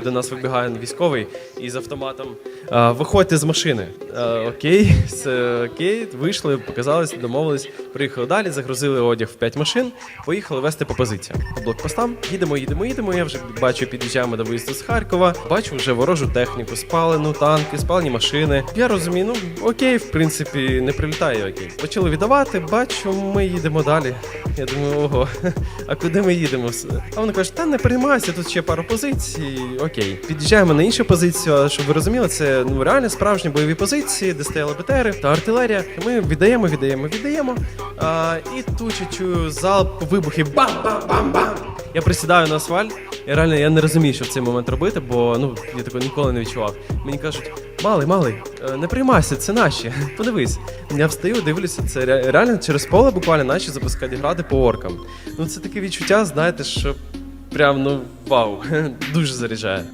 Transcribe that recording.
До нас вибігає військовий із автоматом. А, виходьте з машини. А, окей, все окей. Вийшли, показались, домовились. Приїхали далі, загрузили одяг в 5 машин, поїхали вести по позиціям. По блокпостам їдемо, їдемо, їдемо. Я вже бачу, під'їжджаємо до виїзду з Харкова. Бачу вже ворожу техніку, спалену, танки, спалені машини. Я розумію, ну окей, в принципі, не прилітає окей. Почали віддавати, бачу, ми їдемо далі. Я думаю, ого, а куди ми їдемо? А вони кажуть, та не переймайся, тут ще пару позицій. Окей. Під'їжджаємо на іншу позицію, щоб ви розуміли, це ну реально справжні бойові позиції, де стояли БТРи та артилерія. Ми віддаємо, віддаємо, віддаємо. А, і тут чую залп вибухів. Бам-бам-бам-бам! Я присідаю на асфальт. Я реально я не розумію, що в цей момент робити, бо ну я такого ніколи не відчував. Мені кажуть, малий, малий, е, не приймайся, це наші. Подивись. Я встаю, дивлюся, це реально через поле буквально наші запускають гради по оркам. Ну це таке відчуття, знаєте, що прям ну вау, дуже заряджає.